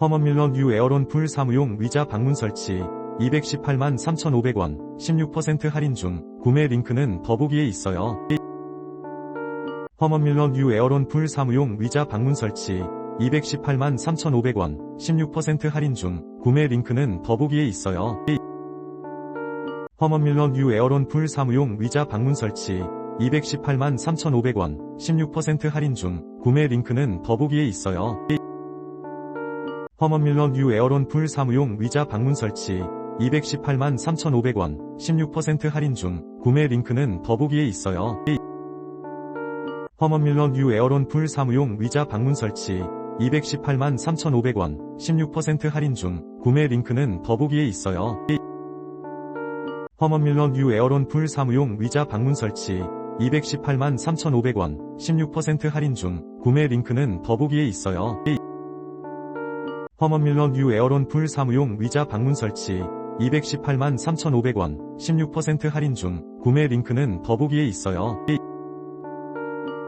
허먼밀러 뉴 에어론 풀 사무용 의자 방문 설치 218만 3,500원 16% 할인 중 구매 링크는 더보기에 있어요. 허먼밀러 뉴 에어론 풀 사무용 의자 방문 설치 218만 3,500원 16% 할인 중 구매 링크는 더보기에 있어요. 허먼밀러 뉴 에어론 풀 사무용 의자 방문 설치 218만 3,500원 16% 할인 중 구매 링크는 더보기에 있어요. 허먼밀러 뉴 에어론 풀 사무용 의자 방문 설치 218만 3,500원 16% 할인 중 구매 링크는 더보기에 있어요. 허먼밀러 뉴 에어론 풀 사무용 의자 방문 설치 218만 3,500원 16% 할인 중 구매 링크는 더보기에 있어요. 허먼밀러 뉴 에어론 풀 사무용 의자 방문 설치 218만 3,500원 16% 할인 중 구매 링크는 더보기에 있어요. 허먼밀러 뉴 에어론 풀 사무용 의자 방문 설치 218만 3,500원 16% 할인 중 구매 링크는 더보기에 있어요.